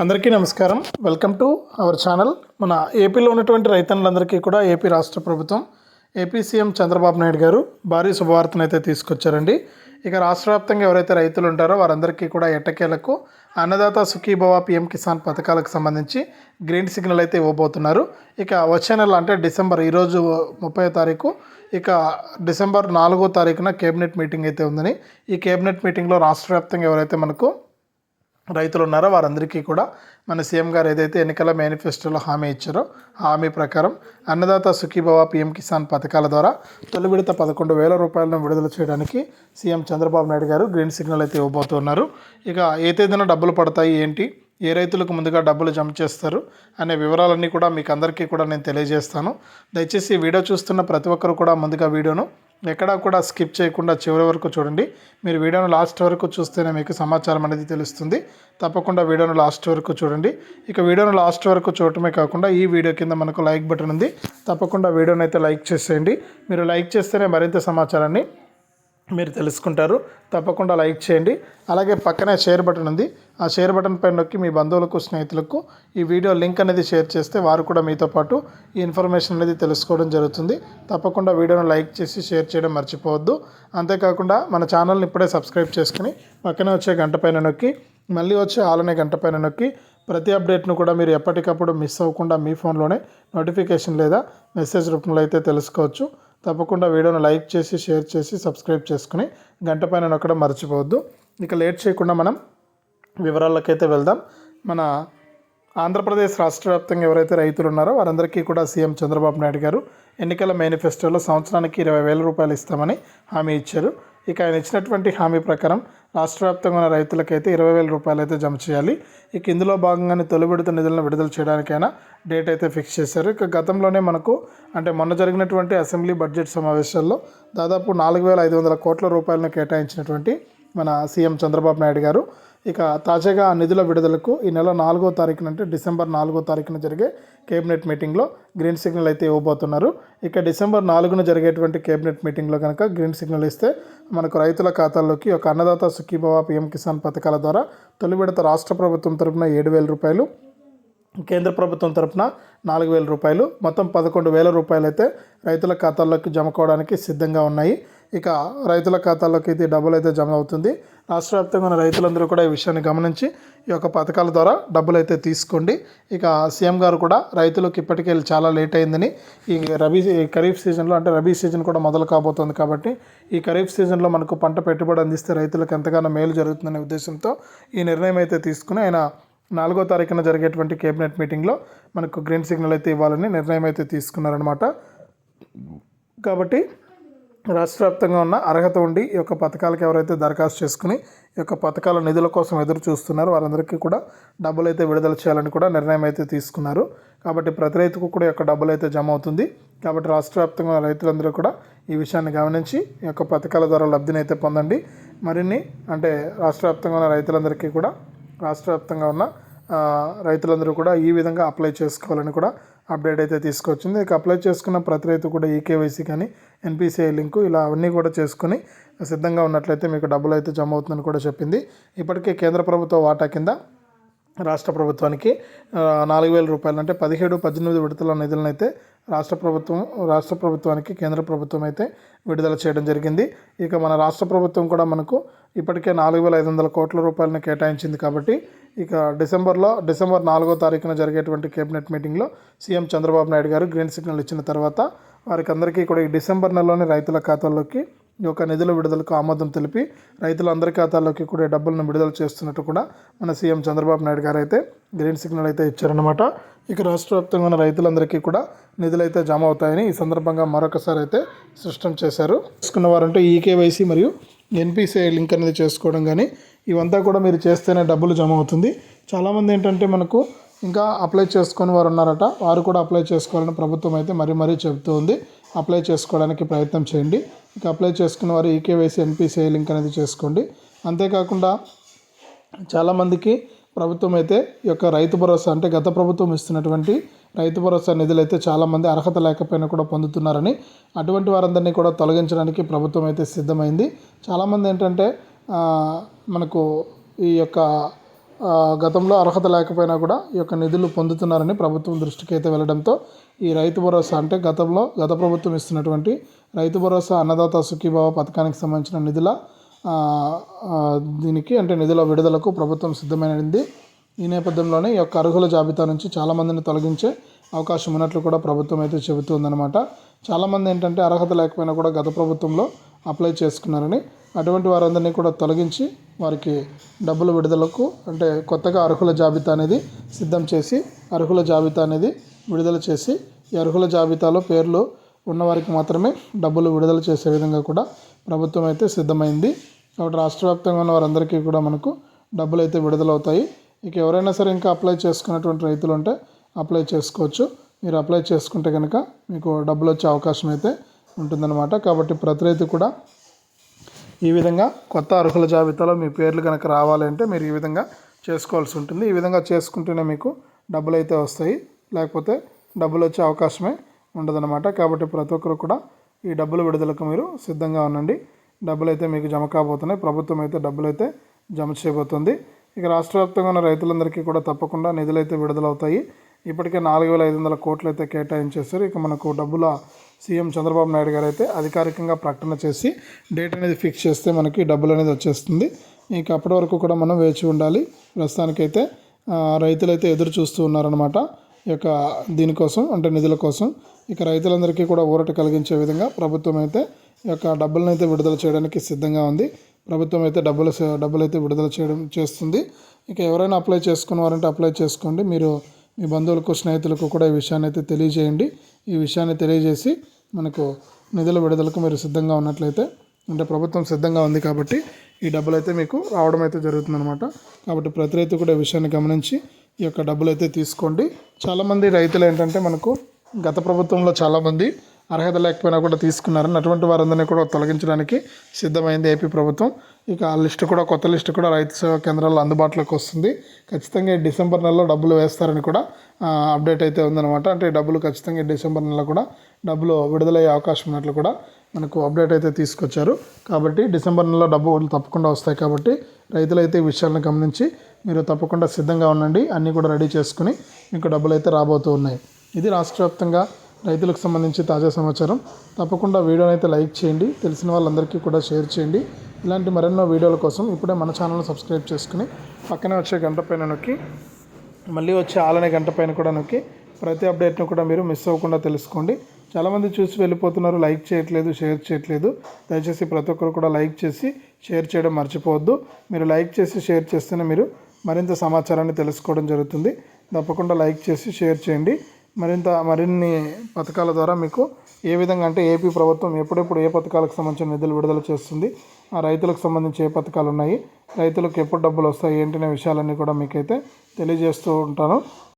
అందరికీ నమస్కారం. Welcome to our channel. మన ఏపీలో ఉన్నటువంటి రైతన్నులందరికీ కూడా ఏపీ రాష్ట్ర ప్రభుత్వం ఏపీ సీఎం చంద్రబాబు నాయుడు గారు భారీ శుభవార్తను అయితే తీసుకొచ్చారండి. ఇక రాష్ట్ర వ్యాప్తంగా ఎవరైతే రైతులు ఉంటారో వారందరికీ కూడా ఎట్టకేలకు అన్నదాత సుఖీభవ పిఎం కిసాన్ పథకాలకు సంబంధించి గ్రీన్ సిగ్నల్ అయితే ఇవ్వబోతున్నారు. ఇక వచ్చే నెల అంటే డిసెంబర్ ఈరోజు ముప్పై తారీఖు ఇక డిసెంబర్ నాలుగో తారీఖున కేబినెట్ మీటింగ్ అయితే ఉందని ఈ కేబినెట్ మీటింగ్లో రాష్ట్ర వ్యాప్తంగా ఎవరైతే మనకు రైతులు ఉన్నారో వారందరికీ కూడా మన సీఎం గారు ఏదైతే ఎన్నికల మేనిఫెస్టోలో హామీ ఇచ్చారో హామీ ప్రకారం అన్నదాత సుఖీభవ పిఎం కిసాన్ పథకాల ద్వారా తొలి విడత పదకొండు వేల రూపాయలను విడుదల చేయడానికి సీఎం చంద్రబాబు నాయుడు గారు గ్రీన్ సిగ్నల్ అయితే ఇవ్వబోతున్నారు. ఇక ఏ తేదీన డబ్బులు పడతాయి ఏంటి? ఏ రైతులకు ముందుగా డబ్బులు జమ చేస్తారు అనే వివరాలన్నీ కూడా మీకు అందరికీ కూడా నేను తెలియజేస్తాను. దయచేసి వీడియో చూస్తున్న ప్రతి ఒక్కరు కూడా ముందుగా వీడియోను ఎక్కడా కూడా స్కిప్ చేయకుండా చివరి వరకు చూడండి. మీరు వీడియోను లాస్ట్ వరకు చూస్తేనే మీకు సమాచారం అనేది తెలుస్తుంది. తప్పకుండా వీడియోను లాస్ట్ వరకు చూడండి. ఇక వీడియోను లాస్ట్ వరకు చూడటమే కాకుండా ఈ వీడియో కింద మనకు లైక్ బటన్ ఉంది. తప్పకుండా వీడియోని అయితే లైక్ చేసేయండి. మీరు లైక్ చేస్తేనే మరింత సమాచారాన్ని మీరు తెలుసుకుంటారు. తప్పకుండా లైక్ చేయండి. అలాగే పక్కనే షేర్ బటన్ ఉంది. ఆ షేర్ బటన్ పైన నొక్కి మీ బంధువులకు స్నేహితులకు ఈ వీడియో లింక్ అనేది షేర్ చేస్తే వారు కూడా మీతో పాటు ఈ ఇన్ఫర్మేషన్ అనేది తెలుసుకోవడం జరుగుతుంది. తప్పకుండా వీడియోను లైక్ చేసి షేర్ చేయడం మర్చిపోవద్దు. అంతేకాకుండా మన ఛానల్ని ఇప్పుడే సబ్స్క్రైబ్ చేసుకుని పక్కనే వచ్చే గంట పైన నొక్కి మళ్ళీ వచ్చే ఆలనే గంట పైన నొక్కి ప్రతి అప్డేట్ను కూడా మీరు ఎప్పటికప్పుడు మిస్ అవ్వకుండా మీ ఫోన్లోనే నోటిఫికేషన్ లేదా మెసేజ్ రూపంలో అయితే తెలుసుకోవచ్చు. తప్పకుండా వీడియోను లైక్ చేసి షేర్ చేసి సబ్స్క్రైబ్ చేసుకుని గంట పైన నొక్కడం మర్చిపోవద్దు. ఇక లేట్ చేయకుండా మనం వివరాలకైతే వెళ్దాం. మన ఆంధ్రప్రదేశ్ రాష్ట్ర వ్యాప్తంగా ఎవరైతే రైతులు ఉన్నారో వారందరికీ కూడా సీఎం చంద్రబాబు నాయుడు గారు ఎన్నికల మేనిఫెస్టోలో సంవత్సరానికి ఇరవై వేల రూపాయలు ఇస్తామని హామీ ఇచ్చారు. ఇక ఆయన ఇచ్చినటువంటి హామీ ప్రకారం రాష్ట్ర వ్యాప్తంగా ఉన్న రైతులకైతే ఇరవై వేల రూపాయలు అయితే జమ చేయాలి. ఇక ఇందులో భాగంగానే తొలి విడత నిధులను విడుదల చేయడానికైనా డేట్ అయితే ఫిక్స్ చేశారు. ఇక గతంలోనే మనకు అంటే మొన్న జరిగినటువంటి అసెంబ్లీ బడ్జెట్ సమావేశాల్లో దాదాపు నాలుగు వేల ఐదు వందల కోట్ల రూపాయలను కేటాయించినటువంటి మన సీఎం చంద్రబాబు నాయుడు గారు. ఇక తాజాగా నిధుల విడుదలకు ఈ నెల నాలుగో తారీఖున అంటే డిసెంబర్ నాలుగో తారీఖున జరిగే కేబినెట్ మీటింగ్లో గ్రీన్ సిగ్నల్ అయితే ఇవ్వబోతున్నారు. ఇక డిసెంబర్ నాలుగున జరిగేటువంటి కేబినెట్ మీటింగ్లో కనుక గ్రీన్ సిగ్నల్ ఇస్తే మనకు రైతుల ఖాతాల్లోకి ఒక అన్నదాత సుఖీభవ పిఎం కిసాన్ పథకాల ద్వారా తొలి విడత రాష్ట్ర ప్రభుత్వం తరపున ఏడు వేల రూపాయలు కేంద్ర ప్రభుత్వం తరపున నాలుగు వేల రూపాయలు మొత్తం పదకొండు వేల రూపాయలు అయితే రైతుల ఖాతాల్లోకి జమ కావడానికి సిద్ధంగా ఉన్నాయి. ఇక రైతుల ఖాతాల్లోకి అయితే డబ్బులు అయితే జమ అవుతుంది. రాష్ట్ర వ్యాప్తంగా ఉన్న రైతులందరూ కూడా ఈ విషయాన్ని గమనించి ఈ యొక్క పథకాల ద్వారా డబ్బులు అయితే తీసుకోండి. ఇక సీఎం గారు కూడా రైతులకు ఇప్పటికే చాలా లేట్ అయిందని ఈ రబీ ఖరీఫ్ సీజన్లో అంటే రబీ సీజన్ కూడా మొదలు కాబోతోంది కాబట్టి ఈ ఖరీఫ్ సీజన్లో మనకు పంట పెట్టుబడి అందిస్తే రైతులకు ఎంతగానో మేలు జరుగుతుందనే ఉద్దేశంతో ఈ నిర్ణయం అయితే తీసుకుని ఆయన నాలుగో తారీఖున జరిగేటువంటి కేబినెట్ మీటింగ్లో మనకు గ్రీన్ సిగ్నల్ అయితే ఇవ్వాలని నిర్ణయం అయితే తీసుకున్నారనమాట కాబట్టి రాష్ట్ర వ్యాప్తంగా ఉన్న అర్హత ఉండి ఈ యొక్క పథకాలకు ఎవరైతే దరఖాస్తు చేసుకుని ఈ యొక్క పథకాల నిధుల కోసం ఎదురు చూస్తున్నారో వారందరికీ కూడా డబ్బులు అయితే విడుదల చేయాలని కూడా నిర్ణయం అయితే తీసుకున్నారు. కాబట్టి ప్రతి రైతుకు కూడా యొక్క డబ్బులు అయితే జమ అవుతుంది. కాబట్టి రాష్ట్ర వ్యాప్తంగా ఉన్న రైతులందరూ కూడా ఈ విషయాన్ని గమనించి ఈ యొక్క పథకాల ద్వారా లబ్ధిని అయితే పొందండి. మరిన్ని అంటే రాష్ట్ర వ్యాప్తంగా ఉన్న రైతులందరికీ కూడా రాష్ట్ర వ్యాప్తంగా ఉన్న రైతులందరూ కూడా ఈ విధంగా అప్లై చేసుకోవాలని కూడా అప్డేట్ అయితే తీసుకొచ్చింది. ఇక అప్లై చేసుకున్న ప్రతి రైతు కూడా ఈకేవైసీ కానీ ఎన్పిసిఐ లింకు ఇలా అవన్నీ కూడా చేసుకుని సిద్ధంగా ఉన్నట్లయితే మీకు డబ్బులు అయితే జమ అవుతుందని కూడా చెప్పింది. ఇప్పటికే కేంద్ర ప్రభుత్వ వాటా కింద రాష్ట్ర ప్రభుత్వానికి నాలుగు వేల రూపాయలు అంటే పదిహేడు పద్దెనిమిది విడతల నిధులను అయితే రాష్ట్ర ప్రభుత్వం రాష్ట్ర ప్రభుత్వానికి కేంద్ర ప్రభుత్వం అయితే విడుదల చేయడం జరిగింది. ఇక మన రాష్ట్ర ప్రభుత్వం కూడా మనకు ఇప్పటికే నాలుగు వేల ఐదు వందల కోట్ల రూపాయలను కేటాయించింది కాబట్టి ఇక డిసెంబర్లో డిసెంబర్ నాలుగో తారీఖున జరిగేటువంటి కేబినెట్ మీటింగ్లో సీఎం చంద్రబాబు నాయుడు గారు గ్రీన్ సిగ్నల్ ఇచ్చిన తర్వాత వారికి అందరికీ కూడా ఈ డిసెంబర్ నెలలోనే రైతుల ఖాతాల్లోకి యొక్క నిధుల విడుదలకు ఆమోదం తెలిపి రైతులందరి ఖాతాల్లోకి కూడా డబ్బులను విడుదల చేస్తున్నట్టు కూడా మన సీఎం చంద్రబాబు నాయుడు గారు అయితే గ్రీన్ సిగ్నల్ అయితే ఇచ్చారనమాట ఇక రాష్ట్ర వ్యాప్తంగా ఉన్న రైతులందరికీ కూడా నిధులు అయితే జమ అవుతాయని ఈ సందర్భంగా మరొకసారి అయితే స్పష్టం చేశారు. తీసుకున్న వారంటే ఈకేవైసీ మరియు ఎన్పిసిఐ లింక్ అనేది చేసుకోవడం కానీ ఇవంతా కూడా మీరు చేస్తేనే డబ్బులు జమ అవుతుంది. చాలామంది ఏంటంటే మనకు ఇంకా అప్లై చేసుకొని వారు ఉన్నారట. వారు కూడా అప్లై చేసుకోవాలని ప్రభుత్వం అయితే మరీ మరీ చెబుతూ ఉంది అప్లై చేసుకోవడానికి ప్రయత్నం చేయండి. ఇక అప్లై చేసుకున్న వారు ఈకేవైసీ ఎన్పిసిఐ లింక్ అనేది చేసుకోండి. అంతేకాకుండా చాలామందికి ప్రభుత్వం అయితే ఈ యొక్క రైతు భరోసా అంటే గత ప్రభుత్వం ఇస్తున్నటువంటి రైతు భరోసా నిధులు అయితే చాలామంది అర్హత లేకపోయినా కూడా పొందుతున్నారని అటువంటి వారందరినీ కూడా తొలగించడానికి ప్రభుత్వం అయితే సిద్ధమైంది. చాలామంది ఏంటంటే మనకు ఈ యొక్క గతంలో అర్హత లేకపోయినా కూడా ఈ యొక్క నిధులు పొందుతున్నారని ప్రభుత్వం దృష్టికి అయితే వెళ్ళడంతో ఈ రైతు భరోసా అంటే గతంలో గత ప్రభుత్వం ఇస్తున్నటువంటి రైతు భరోసా అన్నదాత సుఖీభావ పథకానికి సంబంధించిన నిధుల దీనికి అంటే నిధుల విడుదలకు ప్రభుత్వం సిద్ధమైనది. ఈ నేపథ్యంలోనే ఈ యొక్క అర్హుల జాబితా నుంచి చాలామందిని తొలగించే అవకాశం ఉన్నట్లు కూడా ప్రభుత్వం అయితే చెబుతుందన్నమాట చాలామంది ఏంటంటే అర్హత లేకపోయినా కూడా గత ప్రభుత్వంలో అప్లై చేసుకున్నారని అటువంటి వారందరినీ కూడా తొలగించి వారికి డబ్బుల విడుదలకు అంటే కొత్తగా అర్హుల జాబితా అనేది సిద్ధం చేసి అర్హుల జాబితా అనేది విడుదల చేసి ఈ అర్హుల జాబితాలో పేర్లు ఉన్నవారికి మాత్రమే డబ్బులు విడుదల చేసే విధంగా కూడా ప్రభుత్వం అయితే సిద్ధమైంది. కాబట్టి రాష్ట్ర వ్యాప్తంగా ఉన్న వారందరికీ కూడా మనకు డబ్బులు అయితే విడుదలవుతాయి. ఇక ఎవరైనా సరే ఇంకా అప్లై చేసుకున్నటువంటి రైతులు ఉంటే అప్లై చేసుకోవచ్చు. మీరు అప్లై చేసుకుంటే కనుక మీకు డబ్బులు వచ్చే అవకాశం అయితే ఉంటుందన్నమాట. కాబట్టి ప్రతి రైతు కూడా ఈ విధంగా కొత్త అర్హుల జాబితాలో మీ పేర్లు కనుక రావాలి అంటే మీరు ఈ విధంగా చేసుకోవాల్సి ఉంటుంది. ఈ విధంగా చేసుకుంటేనే మీకు డబ్బులు అయితే వస్తాయి. లేకపోతే డబ్బులు వచ్చే అవకాశమే ఉండదన్నమాట. కాబట్టి ప్రతి ఒక్కరు కూడా ఈ డబ్బులు విడుదలకు మీరు సిద్ధంగా ఉండండి. డబ్బులు అయితే మీకు జమ కాబోతున్నాయి. ప్రభుత్వం అయితే డబ్బులు అయితే జమ చేయబోతుంది. ఇక రాష్ట్ర వ్యాప్తంగా ఉన్న రైతులందరికీ కూడా తప్పకుండా నిధులు అయితే విడుదలవుతాయి. ఇప్పటికే నాలుగు వేల ఐదు వందల కోట్లు అయితే కేటాయించేస్తారు ఇక మనకు డబ్బుల సీఎం చంద్రబాబు నాయుడు గారు అయితే అధికారికంగా ప్రకటన చేసి డేట్ అనేది ఫిక్స్ చేస్తే మనకి డబ్బులు అనేది వచ్చేస్తుంది. ఇంకా అప్పటి వరకు కూడా మనం వేచి ఉండాలి. ప్రస్తుతానికైతే ఆ, రైతులైతే ఎదురు చూస్తూ ఉన్నారనమాట యొక్క దీనికోసం అంటే నిధుల కోసం ఇక రైతులందరికీ కూడా ఊరట కలిగించే విధంగా ప్రభుత్వం అయితే ఈ యొక్క డబ్బులను అయితే విడుదల చేయడానికి సిద్ధంగా ఉంది. ప్రభుత్వం అయితే డబ్బులు డబ్బులు అయితే విడుదల చేయడం చేస్తుంది. ఇక ఎవరైనా అప్లై చేసుకున్నవారంటే అప్లై చేసుకోండి. మీరు మీ బంధువులకు స్నేహితులకు కూడా ఈ విషయాన్ని అయితే తెలియజేయండి. ఈ విషయాన్ని తెలియజేసి మనకు నిధుల విడుదలకు మీరు సిద్ధంగా ఉన్నట్లయితే అంటే ప్రభుత్వం సిద్ధంగా ఉంది కాబట్టి ఈ డబ్బులు అయితే మీకు రావడం అయితే జరుగుతుందన్నమాట. కాబట్టి ప్రతి రైతు కూడా ఈ విషయాన్ని గమనించి ఈ యొక్క డబ్బులు అయితే తీసుకోండి. చాలామంది రైతులు ఏంటంటే మనకు గత ప్రభుత్వంలో చాలామంది అర్హత లేకపోయినా కూడా తీసుకున్నారని అటువంటి వారందరినీ కూడా తొలగించడానికి సిద్ధమైంది ఏపీ ప్రభుత్వం. ఇక ఆ లిస్టు కూడా కొత్త లిస్టు కూడా రైతు సేవా కేంద్రాల్లో అందుబాటులోకి వస్తుంది. ఖచ్చితంగా డిసెంబర్ నెలలో డబ్బులు వేస్తారని కూడా అప్డేట్ అయితే ఉందన్నమాట. అంటే డబ్బులు ఖచ్చితంగా డిసెంబర్ నెలలో కూడా డబ్బులు విడుదలయ్యే అవకాశం ఉన్నట్లు కూడా మనకు అప్డేట్ అయితే తీసుకొచ్చారు. కాబట్టి డిసెంబర్ నెలలో డబ్బులు తప్పకుండా వస్తాయి కాబట్టి రైతులైతే ఈ విషయాలను గమనించి మీరు తప్పకుండా సిద్ధంగా ఉండండి. అన్నీ కూడా రెడీ చేసుకుని మీకు డబ్బులు అయితే రాబోతూ ఉన్నాయి. ఇది రాష్ట్ర వ్యాప్తంగా రైతులకు సంబంధించి తాజా సమాచారం. తప్పకుండా వీడియోని అయితే లైక్ చేయండి. తెలిసిన వాళ్ళందరికీ కూడా షేర్ చేయండి. ఇలాంటి మరెన్నో వీడియోల కోసం ఇప్పుడే మన ఛానల్ సబ్స్క్రైబ్ చేసుకుని పక్కనే వచ్చే గంట పైన నొక్కి మళ్ళీ వచ్చే ఆలనే గంట పైన కూడా నొక్కి ప్రతి అప్డేట్ను కూడా మీరు మిస్ అవ్వకుండా తెలుసుకోండి. చాలామంది చూసి వెళ్ళిపోతున్నారు లైక్ చేయట్లేదు షేర్ చేయట్లేదు. దయచేసి ప్రతి ఒక్కరు కూడా లైక్ చేసి షేర్ చేయడం మర్చిపోవద్దు. మీరు లైక్ చేసి షేర్ చేస్తేనే మీరు మరింత సమాచారాన్ని తెలుసుకోవడం జరుగుతుంది. తప్పకుండా లైక్ చేసి షేర్ చేయండి. మరింత మరిన్ని పథకాల ద్వారా మీకు ఏ విధంగా అంటే ఏపీ ప్రభుత్వం ఎప్పుడెప్పుడు ఏ పథకాలకు సంబంధించిన నిధులు విడుదల చేస్తుంది ఆ రైతులకు సంబంధించి ఏ పథకాలు ఉన్నాయి రైతులకు ఎప్పుడు డబ్బులు వస్తాయి ఏంటనే విషయాలన్నీ కూడా మీకైతే తెలియజేస్తూ ఉంటాను.